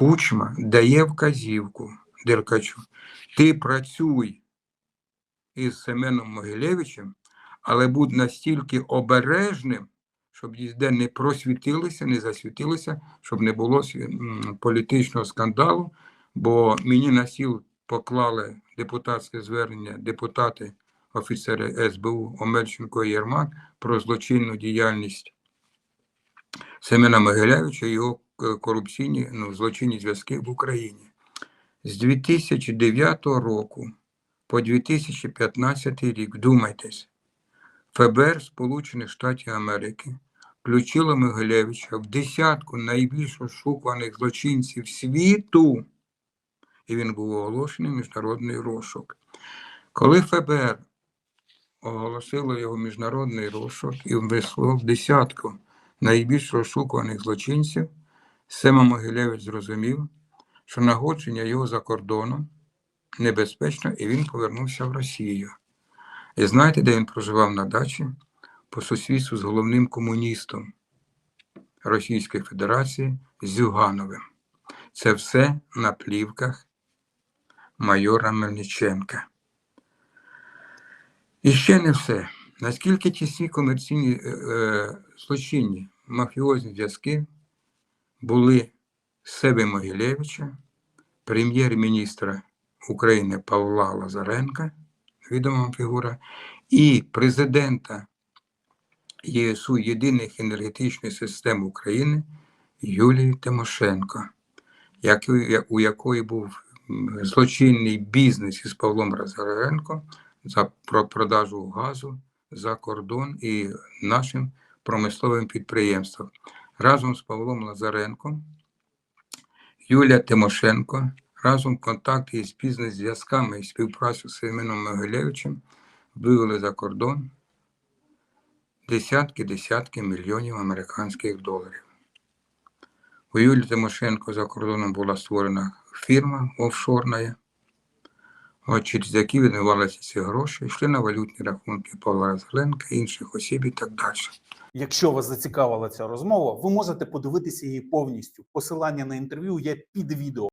Кучма дає вказівку Деркачу. Ти працюй із Семеном Могилевичем, але будь настільки обережним, щоб ніде не просвітилося, не засвітилося, щоб не було політичного скандалу, бо мені на сіл поклали депутатське звернення депутати, офіцери СБУ Омельченко і Єрмак про злочинну діяльність Семена Могилевича і його корупційні ну, злочинні зв'язки в Україні. З 2009 року по 2015 рік, вдумайтесь, ФБР Сполучених Штатів Америки включило Могилевича в десятку найбільш ошукуваних злочинців світу, і він був оголошений міжнародний розшук. Коли ФБР оголосило його міжнародний розшук і ввело в десятку найбільш розшукуваних злочинців, Сема Могилевич зрозумів, що нагодження його за кордоном небезпечно, і він повернувся в Росію. І знаєте, де він проживав на дачі? По сусідству з головним комуністом Російської Федерації Зюгановим. Це все на плівках майора Мельниченка. І ще не все. Наскільки тісні комерційні е, е, злочинні мафіозні зв'язки були Себе Могилевича, прем'єр-міністра України Павла Лазаренка, відома фігура, і президента ЄСУ Єдиних енергетичних систем України Юлії Тимошенко, у якої був злочинний бізнес із Павлом Лазаренко за про продажу газу за кордон і нашим промисловим підприємствам. Разом з Павлом Лазаренком Юлія Тимошенко разом в контакті із бізнес-зв'язками і співпрацю з Семеном Могилевичем вивели за кордон десятки-десятки мільйонів американських доларів. У Юлії Тимошенко за кордоном була створена фірма офшорна, через які відмивалися ці гроші, йшли на валютні рахунки Павла Зеленка, інших осіб і так далі. Якщо вас зацікавила ця розмова, ви можете подивитися її повністю. Посилання на інтерв'ю є під відео.